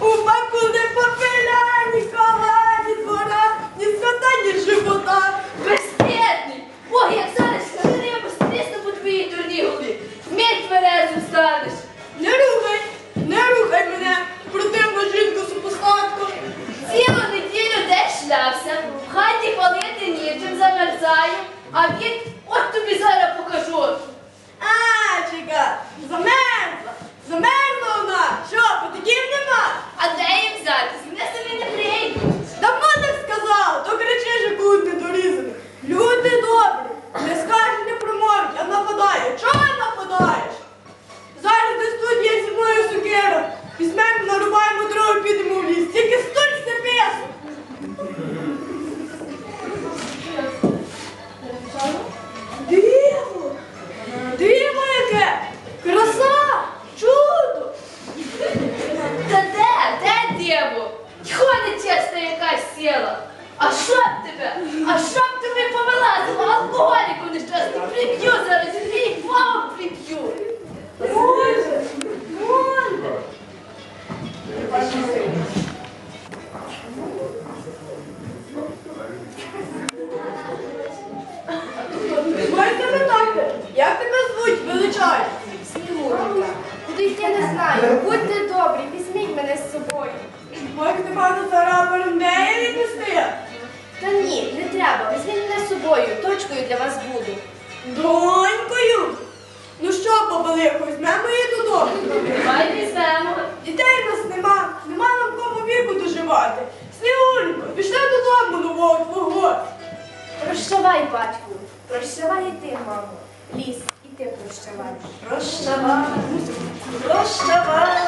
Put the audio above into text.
У баку не попиля, ні кола, ні двора, ні скота, ні живота. Безпєтний! Ой, як зараз скажи рибу, стрісно по твоїй дурній голові. Вміть тверезу станеш. Не рухай, не рухай мене, противну жінку супостатку. Цілу неділю десь шлявся, в хаті палити нічим замерзаю, а він якась сіла. А що б тебе? А що б тобі повилазило? Алкоголіку нещасний. Приб'ю зараз, твій Богом приб'ю. Може, може. Можете питати, як тебе звуть, величай? Снігуренька, куди йти не знаю. Будьте добрі, візьміть мене з собою. Можете пану Тарабару неї віднести? Та ні, не треба. Візьміть мене з собою. Точкою для вас буду. Донькою. Ну що, бабалихо, візьмемо її додому. Давай візьмемо. Дітей в нас нема, нема нам кому віку доживати. Снігуренько, пішли додому нового твого. Прощавай, батьку. Прощавай і ти, мамо. Ліс, і ти прощавай. Прощавай, прощавай.